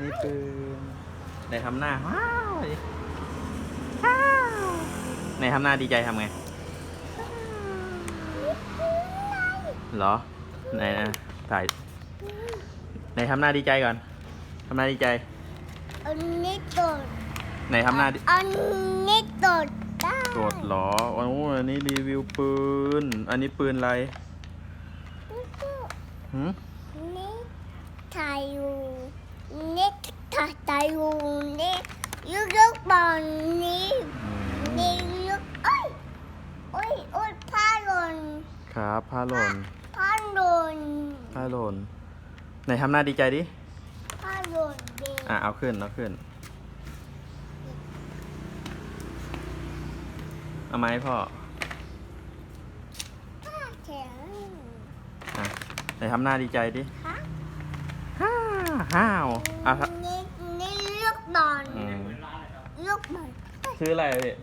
นี่ปืนไหนทำหน้าว้าวดิว้าวไหนทำหน้าดีใจทำไงเหรอไหนนะถ่ายไหนทำหน้าดีใจก่อนทำหน้าดีใจอันนี้กดไหนทำหน้าดิอันนี้กดได้กดเหรอโอ้โหอันนี้รีวิวปืน อันนี้ปืนอะไรหืมนี่ถ่ายอยู่นี่ ถ่ายถ่ายอยู่นี่ลูกลูกบอลนี่นี่ลูกเอ้ยโอ้ยโอ้ยผ้าหล่นครับผ้าหล่นผ้าหล่นผ้าหล่นไหนทำหน้าดีใจดิผ้าหล่นดีอะเอาขึ้นเอาขึ้นเอาไหมาให้พ่อผ้าแข็งอะไหนทำหน้าดีใจดิค่ะฮ่าห้าว อะถ้านี่นี่ ลูกหมา ซื้ออะไรพี่